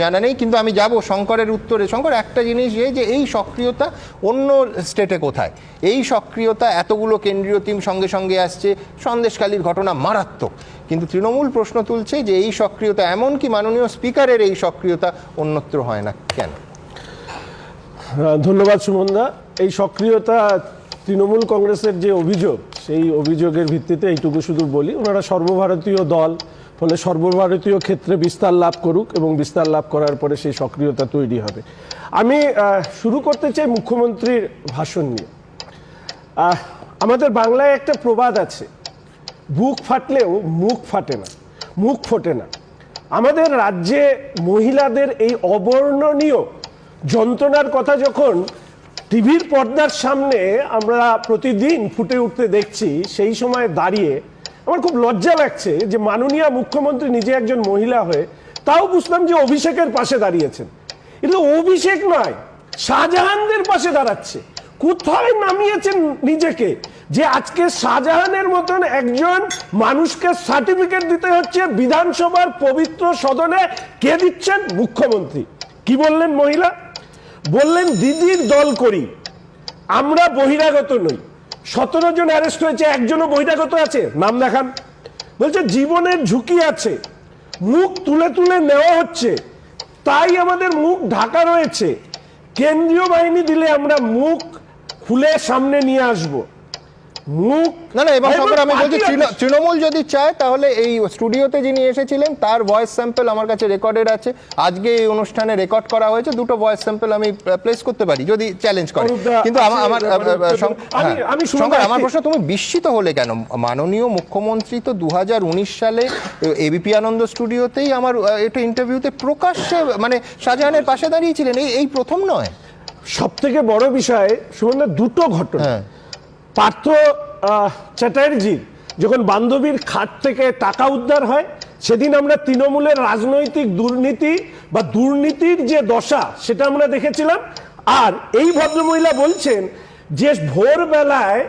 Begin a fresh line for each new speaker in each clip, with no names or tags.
জানা নেই, কিন্তু আমি যাব শঙ্করের উত্তরে। শঙ্কর, একটা জিনিস এই যে এই সক্রিয়তা অন্য স্টেটে কোথায়? এই সক্রিয়তা এতগুলো কেন্দ্রীয় টিম সঙ্গে সঙ্গে আসছে সন্দেশকালীর ঘটনা মারাত্মক। কিন্তু তৃণমূল প্রশ্ন তুলছে যে এই সক্রিয়তা এমনকি মাননীয় স্পিকারের এই সক্রিয়তা অন্যত্র হয় না কেন?
ধন্যবাদ সুমনদা। এই সক্রিয়তা তৃণমূল কংগ্রেসের যে অভিযোগ সেই অভিযোগের ভিত্তিতে এইটুকু শুধু বলি, ওনারা সর্বভারতীয় দল, ফলে সর্বভারতীয় ক্ষেত্রে বিস্তার লাভ করুক এবং বিস্তার লাভ করার পরে সেই সক্রিয়তা তৈরি হবে। আমি শুরু করতে চাই মুখ্যমন্ত্রীর ভাষণ নিয়ে। আমাদের বাংলায় একটা প্রবাদ আছে, বুক ফাটলেও মুখ ফাটে না, মুখ ফোটে না। আমাদের রাজ্যে মহিলাদের এই অবর্ণনীয় যন্ত্রণার কথা যখন টিভির পর্দার সামনে আমরা প্রতিদিন ফুটে উঠতে দেখছি, সেই সময় দাঁড়িয়ে আমার খুব লজ্জা লাগছে যে মাননীয় মুখ্যমন্ত্রী নিজে একজন মহিলা হয়ে তাও বুঝলাম যে অভিষেকের পাশে দাঁড়িয়েছেন। কিন্তু অভিষেক নয়, শাহজাহানদের পাশে দাঁড়াচ্ছে। কোথায় নামিয়েছেন নিজেকে? যে আজকে শাহজাহানের মতন একজন মানুষকে সার্টিফিকেট দিতে হচ্ছে বিধানসভার পবিত্র সদনে কে দিচ্ছেন মুখ্যমন্ত্রী? কি বললেন মহিলা? বললেন, দিদির দল করি। আমরা বহিরাগত নই। সতেরো জন অ্যারেস্ট হয়েছে, একজনও বহিরাগত আছে। নাম দেখান। বলছে, জীবনের ঝুঁকি আছে। মুখ তুলে তুলে নেওয়া হচ্ছে। তাই আমাদের মুখ ঢাকা রয়েছে। কেন্দ্রীয় বাহিনী দিলে আমরা মুখ খুলে সামনে নিয়ে আসব। মুখ
না না এবং শঙ্কর আমি বলছি তৃণমূল যদি চায় তাহলে এই স্টুডিওতে যিনি এসেছিলেন তার ভয়েস স্যাম্পল আমার কাছে রেকর্ডেড আছে। আজকে এই অনুষ্ঠানে রেকর্ড করা হয়েছে দুটো ভয়েস স্যাম্পল আমি প্লেস করতে পারি যদি চ্যালেঞ্জ করে। কিন্তু আমার।
আমি-
হ্যাঁ, শঙ্কর, আমার প্রশ্ন তুমি বিস্মিত হলে কেন? মাননীয় মুখ্যমন্ত্রী তো দু হাজার উনিশ সালে এবিপি আনন্দ স্টুডিওতেই আমার একটা ইন্টারভিউতে প্রকাশ্যে মানে শাহজাহানের পাশে দাঁড়িয়েছিলেন। এই এই প্রথম নয়?
সব থেকে বড় বিষয় সুমন দুটো ঘটনা।
হ্যাঁ।
পার্থ চ্যাটার্জির যখন বান্ধবীর খাত থেকে টাকা উদ্ধার হয়, সেদিন আমরা তৃণমূলের রাজনৈতিক দুর্নীতি বা দুর্নীতির যে দশা, সেটা আমরা দেখেছিলাম। আর এই ভদ্রমহিলা বলছেন যে ভোরবেলায়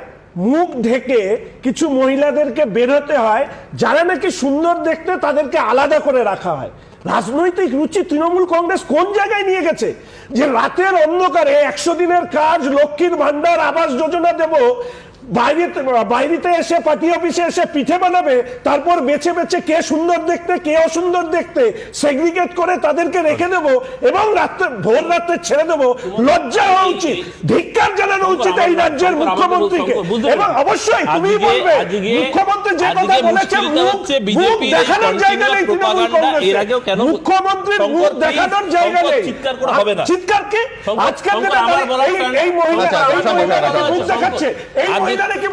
মুখ ঢেকে কিছু মহিলাদেরকে বেরোতে হয়, যারা নাকি সুন্দর দেখতে তাদেরকে আলাদা করে রাখা হয়। রাজনৈতিক রুচি তৃণমূল কংগ্রেস কোন জায়গায় নিয়ে গেছে? যে রাতের অন্ধকারে একশো দিনের কাজ, লক্ষ্মীর ভান্ডার আবাস যোজনা দেব বাইরেতে বাইরেতে এসে পার্টি অফিসে এসে পিঠে বানাবে তারপর বেছে বেছে কে সুন্দর দেখতে কে অসুন্দর দেখতে সেগ্রিগেট করে তাদেরকে রেখে দেব এবং রাত্রে ভোর রাত্রে ছেড়ে দেব। লজ্জা হওয়া উচিত ধিক্কার জানানো উচিত এই রাজ্যের মুখ্যমন্ত্রীকে। এবং অবশ্যই তুমি বলবে মুখ্যমন্ত্রী যে কথা বলেছেন
মুশকিলটা
মুখ দেখানোর জায়গা নেই তৃণমূল কংগ্রেসের। মুখ্যমন্ত্রীর মুখ দেখানোর জায়গা নেই।
চিৎকার করে হবে না।
চিৎকার কে? আজকের দিনে এই- মহিলা
আচ্ছা, আচ্ছা, আচ্ছা,
মুখ দেখাচ্ছে। এই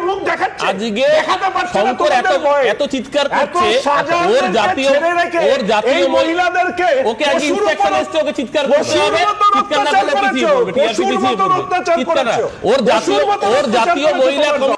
মুখ দেখাচ্ছে?
আজকে শঙ্কর এত এত চিৎকার করছে। ওর জাতীয় ওর জাতীয়
মহিলাদেরকে
ওকে আজকে ইনস্ট্রাকশন
উপর-
ওকে চিৎকার করতে হবে। চিৎকার না করলে পিছিয়ে পড়বে টিআরপি পিছিয়ে পড়বে। চিৎকার ওর জাতীয় ওর জাতীয় মহিলা।